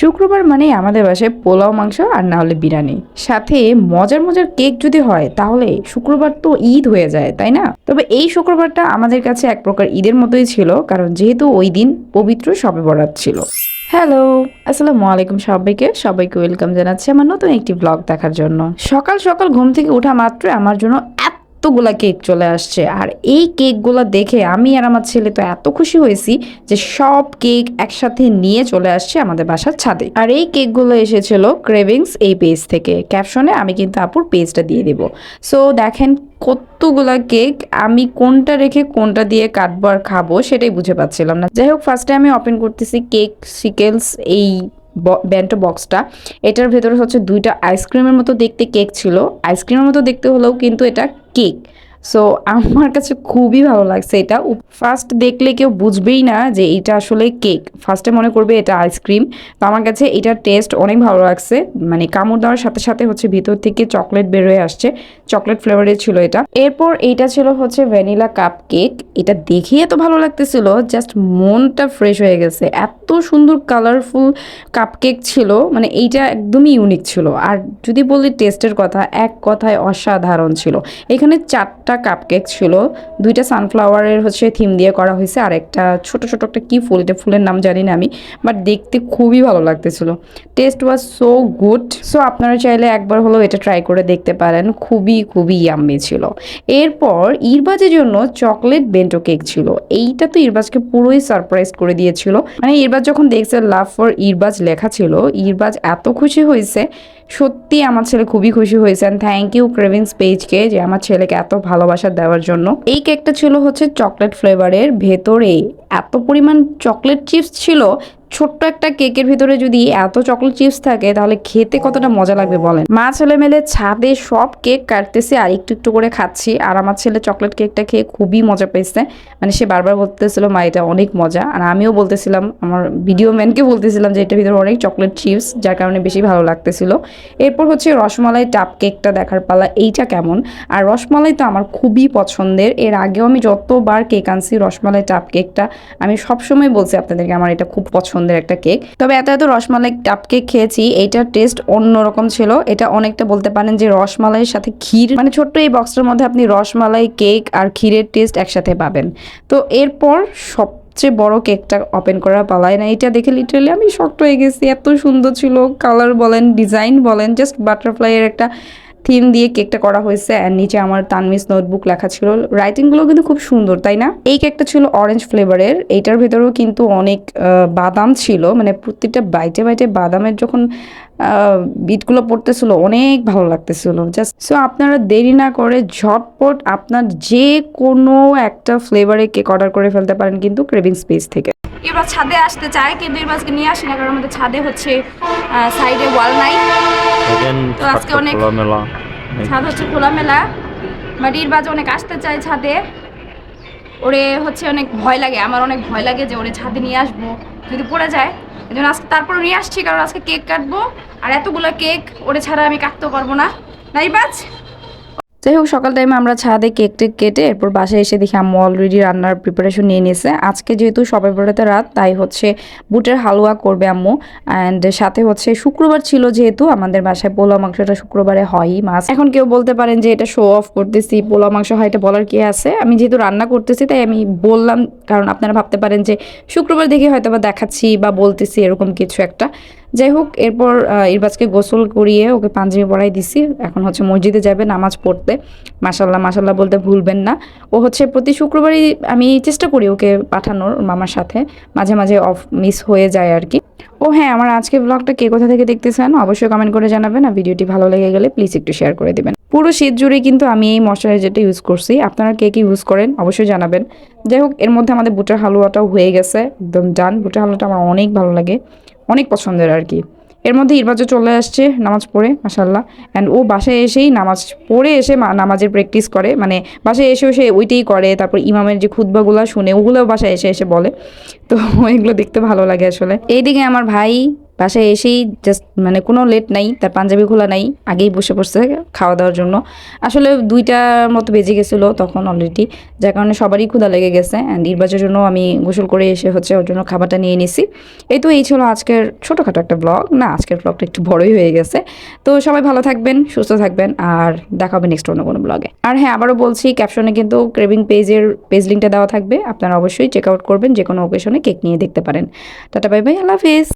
শুক্রবার মানে আমাদের বাসায় পোলাও, মাংস আর না হলে বিরিয়ানি। সাথে মজার মজার কেক যদি হয়, তাহলে শুক্রবার তো ঈদ হয়ে যায়, তাই না? তবে এই শুক্রবারটা আমাদের কাছে এক প্রকার ঈদের মতোই ছিল, কারণ যেহেতু ওই দিন পবিত্র সবে বরাত ছিল। হ্যালো, আসসালামু আলাইকুম সবাইকে। সবাইকে ওয়েলকাম জানাচ্ছি আমার নতুন একটি ব্লগ দেখার জন্য। সকাল সকাল ঘুম থেকে ওঠা মাত্র আমার জন্য এতগুলা কেক চলে আসছে। আর এই কেকগুলো দেখে আমি আর আমার ছেলে তো এত খুশি হয়েছি যে সব কেক একসাথে নিয়ে চলে আসছে আমাদের বাসার ছাদে। আর এই কেকগুলো এসেছিল ক্রেভিংস এই পেজ থেকে। ক্যাপশনে আমি কিন্তু আপুর পেজটা দিয়ে দিব। সো দেখেন কতগুলা কেক আমি কোনটা রেখে কোনটা দিয়ে কাটবো আর খাব সেটাই বুঝে পাচ্ছিলাম না। যাই হোক ফার্স্টে আমি ওপেন করতেছি কেক সিকেলস এই ব্যান্টো বক্সটা। এটার ভেতরে হচ্ছে দুইটা আইসক্রিমের মতো দেখতে কেক ছিল। আইসক্রিমের মতো দেখতে হলেও কিন্তু এটা কেক। সো আমার কাছে খুবই ভালো লাগছে এটা। ফার্স্ট দেখলে কেউ বুঝবেই না যে এটা আসলে কেক ফার্স্টে মনে করবে এটা আইসক্রিম তো আমার কাছে এটার টেস্ট অনেক ভালো লাগছে। মানে কামড় দেওয়ার সাথে সাথে হচ্ছে ভিতর থেকে চকলেট বেরোয় আসছে। চকলেট ফ্লেভারের ছিল এটা। এরপর এইটা ছিল হচ্ছে ভ্যানিলা কাপ কেক এটা দেখে এত ভালো লাগতেছিল জাস্ট মনটা ফ্রেশ হয়ে গেছে। এত সুন্দর কালারফুল কাপ কেক ছিল। মানে এইটা একদমই ইউনিক ছিল। আর যদি বলি টেস্টের কথা, এক কথায় অসাধারণ ছিল। এখানে চারটা কাপ কেক ছিল। দুইটা সানফ্লাওয়ারের হচ্ছে থিম দিয়ে করা হয়েছে। আর একটা ছোট ছোট একটা কি ফুল? এটা ফুলের নাম জানি না আমি বাট দেখতে খুবই ভালো লাগতেছিল। Taste was so good so আপনারা চাইলে একবার হলেও এটা ট্রাই করে দেখতে পারেন। খুবই খুবই ইয়াম্মি ছিল। এরপর ইরবাজের জন্য চকলেট বেন্টো কেক ছিল। এইটা তো ইরবাজকে পুরোই সারপ্রাইজ করে দিয়েছিল। মানে ইরবাজ যখন দেখছে লাভ ফর ইরবাজ লেখা ছিল, ইরবাজ এত খুশি হয়েছে সত্যি আমার ছেলে খুবই খুশি হয়েছেন থ্যাংক ইউ ক্রেভিংস পেজকে যে আমার ছেলেকে এত ভালোবাসা দেওয়ার জন্য। এই কেকটা ছিল হচ্ছে চকলেট ফ্লেভারের ভেতরে এত পরিমাণ চকলেট চিপস ছিল ছোট্ট একটা কেকের ভিতরে যদি এত চকলেট চিপস থাকে, তাহলে খেতে কতটা মজা লাগবে বলেন? মা ছেলে মেলে ছাদে সব কেক কাটতেছে আর একটু একটু করে খাচ্ছি। আর আমার ছেলে চকলেট কেকটা খেয়ে খুবই মজা পেয়েছে। মানে সে বারবার বলতেছিল, মা, এটা অনেক মজা। আর আমিও বলতেছিলাম, আমার ভিডিও ম্যানকে বলতেছিলাম যে, এটার ভিতরে অনেক চকলেট চিপস যার কারণে বেশি ভালো লাগতেছিল। এরপর হচ্ছে রসমালাই টাপ কেকটা দেখার পালা, এইটা কেমন? আর রসমালাই তো আমার খুবই পছন্দের। এর আগেও আমি যতবার কেক আনছি, রসমালাই টাপ কেকটা আমি সবসময় বলছি আপনাদেরকে, আমার এটা খুব পছন্দের একটা কেক। তবে এত এত রসমালাই টাপ কেক খেয়েছি, এইটার টেস্ট অন্যরকম ছিল। এটা অনেকটা বলতে পারেন যে রসমালাইয়ের সাথে ক্ষীর মানে ছোট্ট এই বক্সটার মধ্যে আপনি রসমালাই কেক আর ক্ষীরের টেস্ট একসাথে পাবেন। তো এরপর সব সবচেয়ে বড় কেকটা ওপেন করা পালায় না। এটা দেখে লিটারালি আমি শক্ত হয়ে গেছি। এত সুন্দর ছিল। কালার বলেন ডিজাইন বলেন জাস্ট বাটারফ্লাইয়ের একটা থিম দিয়ে কেকটা করা হয়েছে আর নিচে আমার তানমিস নোটবুক লেখা ছিল। রাইটিংগুলো কিন্তু খুব সুন্দর, তাই না? এই কেকটা ছিল অরেঞ্জ ফ্লেভারের এইটার ভেতরেও কিন্তু অনেক বাদাম ছিল। মানে প্রত্যেকটা বাইটে বাইটে বাদামের যখন বিটগুলো পড়তেছিল, অনেক ভালো লাগতেছিল। জাস্ট সো আপনারা দেরি না করে ঝটপট আপনার যে কোনো একটা ফ্লেভারে কেক অর্ডার করে ফেলতে পারেন কিন্তু ক্রেভিং স্পেস থেকে। এবার ছাদে আসতে চায়, কিন্তু এবারকে নিয়ে আসি না, কারণ আমাদের ছাদে হচ্ছে সাইডে ওয়াল নাই। তো আজকে অনেক- ছাদ হচ্ছে খোলামেলা। বাট বাজে অনেক আসতে চায় ছাদে। ওরে হচ্ছে অনেক ভয় লাগে। আমার অনেক ভয় লাগে যে ওরে ছাদে নিয়ে আসব যদি পড়ে যায়। এই জন্য আজকে তারপর নিয়ে আসছি কারণ আজকে কেক কাটবো। আর এতগুলো কেক ওরে ছাড়া আমি কাটতেও পারব না। না ইরবাজ যাই হোক সকাল টাইমে আমরা ছাদে কেক টেক কেটে এরপর বাসায় এসে দেখি আম্মু অলরেডি রান্নার প্রিপারেশন নিয়ে নিয়েছে। আজকে যেহেতু সবাই বড়াতে রাত, তাই হচ্ছে বুটের হালুয়া করবে আম্মু। অ্যান্ড সাথে হচ্ছে শুক্রবার ছিল যেহেতু, আমাদের বাসায় পোলাও মাংসটা শুক্রবারে হয়ই মাছ এখন কেউ বলতে পারেন যে এটা শো অফ করতেছি পোলা মাংস হয় এটা বলার কি আছে? আমি যেহেতু রান্না করতেছি, তাই আমি বললাম, কারণ আপনারা ভাবতে পারেন যে শুক্রবার দেখে হয়তো বা দেখাচ্ছি বা বলতেছি এরকম কিছু একটা। যাই হোক এরপর ইরবাজকে গোসল করিয়ে ওকে পাঞ্জাবি পরাই দিছি। এখন হচ্ছে মসজিদে যাবে, নামাজ পড়তে। মাসাল্লাহ মাসাল্লাহ বলতে ভুলবেন না। ও হচ্ছে প্রতি শুক্রবারই আমি চেষ্টা করি ওকে পাঠানোর মামার সাথে। মাঝে মাঝে অফ মিস হয়ে যায় আর কি। ও হ্যাঁ আমার আজকে ব্লগটা কে কোথা থেকে দেখতেছেন অবশ্যই কমেন্ট করে জানাবেন। আর ভিডিওটি ভালো লেগে গেলে প্লিজ একটু শেয়ার করে দিবেন। পুরো শীত জুড়ে কিন্তু আমি এই ময়শ্চারাইজারটা ইউজ করছি। আপনারা কে কি ইউজ করেন অবশ্যই জানাবেন। যাই হোক এর মধ্যে আমাদের বুটের হালুয়াটাও হয়ে গেছে। একদম ডান বুটের হালুয়াটা আমার অনেক ভালো লাগে। অনেক পছন্দের আর কি। এর মধ্যে ইরবাজও চলে আসছে নামাজ পড়ে মাসাল্লাহ অ্যান্ড ও বাসায় এসেই নামাজ পড়ে এসে নামাজের প্র্যাকটিস করে। মানে বাসায় এসেও সে ওইটাই করে। তারপর ইমামের যে খুদ্বাগুলো শুনে ওগুলোও বাসায় এসে এসে বলে। তো এগুলো দেখতে ভালো লাগে আসলে। এইদিকে আমার ভাই বাসায় এসেই জাস্ট মানে কোনো লেট নাই, তার পাঞ্জাবি খোলা নাই, আগেই বসে পড়ছে খাওয়া দাওয়ার জন্য। আসলে দুইটার মতো বেজে গেছিল তখন অলরেডি যার কারণে সবারই ক্ষুধা লেগে গেছে অ্যান্ড নির্বাচনের জন্য আমি গোসল করে এসে হচ্ছে ওর জন্য খাবারটা নিয়ে নিছি। এই তো এই ছিল আজকের ছোটোখাটো একটা ব্লগ না, আজকের ব্লগটা একটু বড়ই হয়ে গেছে। তো সবাই ভালো থাকবেন, সুস্থ থাকবেন আর দেখা হবে নেক্সট অন্য কোনো ব্লগে আর হ্যাঁ আবারও বলছি ক্যাপশনে কিন্তু ক্রেভিং পেজের পেজ লিঙ্কটা দেওয়া থাকবে। আপনারা অবশ্যই চেক আউট করবেন যে কোনো ওকেশনে কেক নিয়ে দেখতে পারেন। টাটা বাই বাই আল্লাহ হাফিজ।